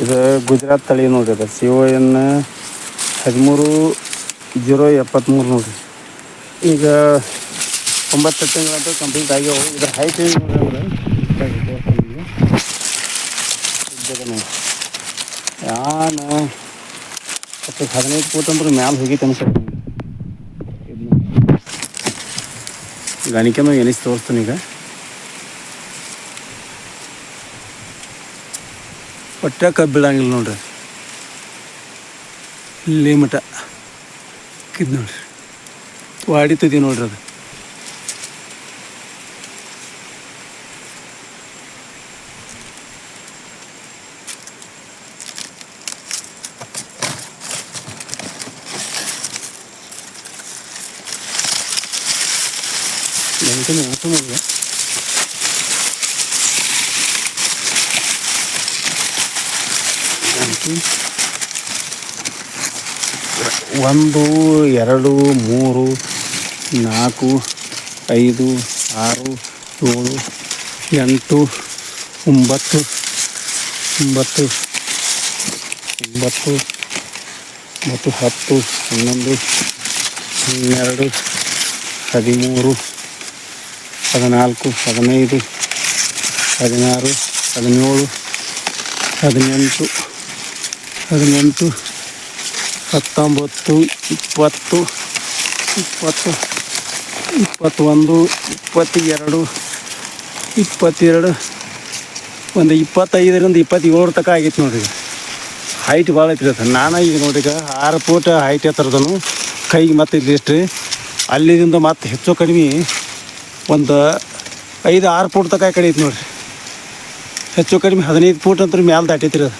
ಇದು ಗುಜರಾತ್ ತಳಿ ನೋಡ್ರಿ ಅದು. ಸಿ ಒ ಎನ್ ಹದಿಮೂರು ಜೀರೋ ಎಪ್ಪತ್ತ್ಮೂರು ನೋಡ್ರಿ. ಈಗ ಒಂಬತ್ತು ತಿಂಗಳಂತೂ ಕಂಪ್ಲೀಟ್ ಆಗ್ಯಾವ. ಇದ್ರ ಹೈಟ್ ಯಾನು ಹತ್ತು ಹದಿನೈದು ಫೂಟ್ ಅಂದ್ರೆ ಮ್ಯಾಲೆ ಹೋಗಿ ಅನ್ಸುತ್ತೆ ಗಣಿಕೆನೂ ಎನಿಸಿ ತೋರಿಸ್ತೀನಿ ಈಗ. ಒಟ್ಟ ಕಬ್ಬು ಬೀಳಂಗಿಲ್ಲ ನೋಡ್ರಿ ಇಲ್ಲಿ ಮಠ ಕಿದ್ ನೋಡ್ರಿ ವಾಡಿತದಿ ನೋಡ್ರಿ ಅದು ಗಣಿಕೆ ನೆನಪು ನೋಡ್ರಿ ಗಣಿಕೆ ಒಂದು ಎರಡು ಮೂರು ನಾಲ್ಕು ಐದು ಆರು ಏಳು ಎಂಟು ಒಂಬತ್ತು ಒಂಬತ್ತು ಒಂಬತ್ತು ಮತ್ತು ಹತ್ತು ಹನ್ನೊಂದು ಹನ್ನೆರಡು ಹದಿಮೂರು ಹದಿನಾಲ್ಕು ಹದಿನೈದು ಹದಿನಾರು ಹದಿನೇಳು ಹದಿನೆಂಟು ಹದಿನೆಂಟು, ಹತ್ತೊಂಬತ್ತು, ಇಪ್ಪತ್ತು ಇಪ್ಪತ್ತು, ಇಪ್ಪತ್ತೊಂದು, ಇಪ್ಪತ್ತೆರಡು ಇಪ್ಪತ್ತೆರಡು, ಒಂದು ಇಪ್ಪತ್ತೈದರಿಂದ ಇಪ್ಪತ್ತೇಳು ತನಕ ಆಗೈತೆ ನೋಡ್ರಿ. ಹೈಟ್ ಭಾಳ ಐತ್ರಿ ಅದು. ನಾನು ಈಗ ನೋಡ್ರಿ ಈಗ ಆರು ಫೂಟ್ ಹೈಟ್ ಎತ್ತರದನು. ಕೈಗೆ ಮತ್ತೆ ಇಲ್ಲಿಷ್ಟು ಅಲ್ಲಿದಿಂದ ಮತ್ತೆ ಹೆಚ್ಚು ಕಡಿಮೆ ಒಂದು ಐದು ಆರು ಫೂಟ್ ತನಕ ಕಡೆ ನೋಡ್ರಿ. ಹೆಚ್ಚು ಕಡಿಮೆ ಹದಿನೈದು ಫೂಟ್ ಅಂತ ಮ್ಯಾಲೆ ದಾಟೈತ್ರಿ ಅದು.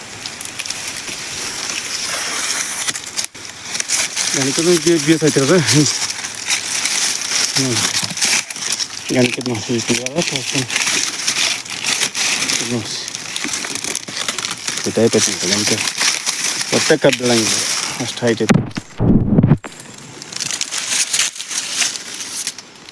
ಗಣಿತನು ಬೀಸ್ ಐತಿ ಅದು ಹ್ಞೂ ಗಣಿತದ ನೋಡಿ ಟೈಪ್ ಐತಿ ಗಣಿತ ಒಟ್ಟೆ ಕಬ್ಬು ಬೀಳಂಗಿಲ್ಲ ಅಷ್ಟು ಹೈಟ್ ಐತಿ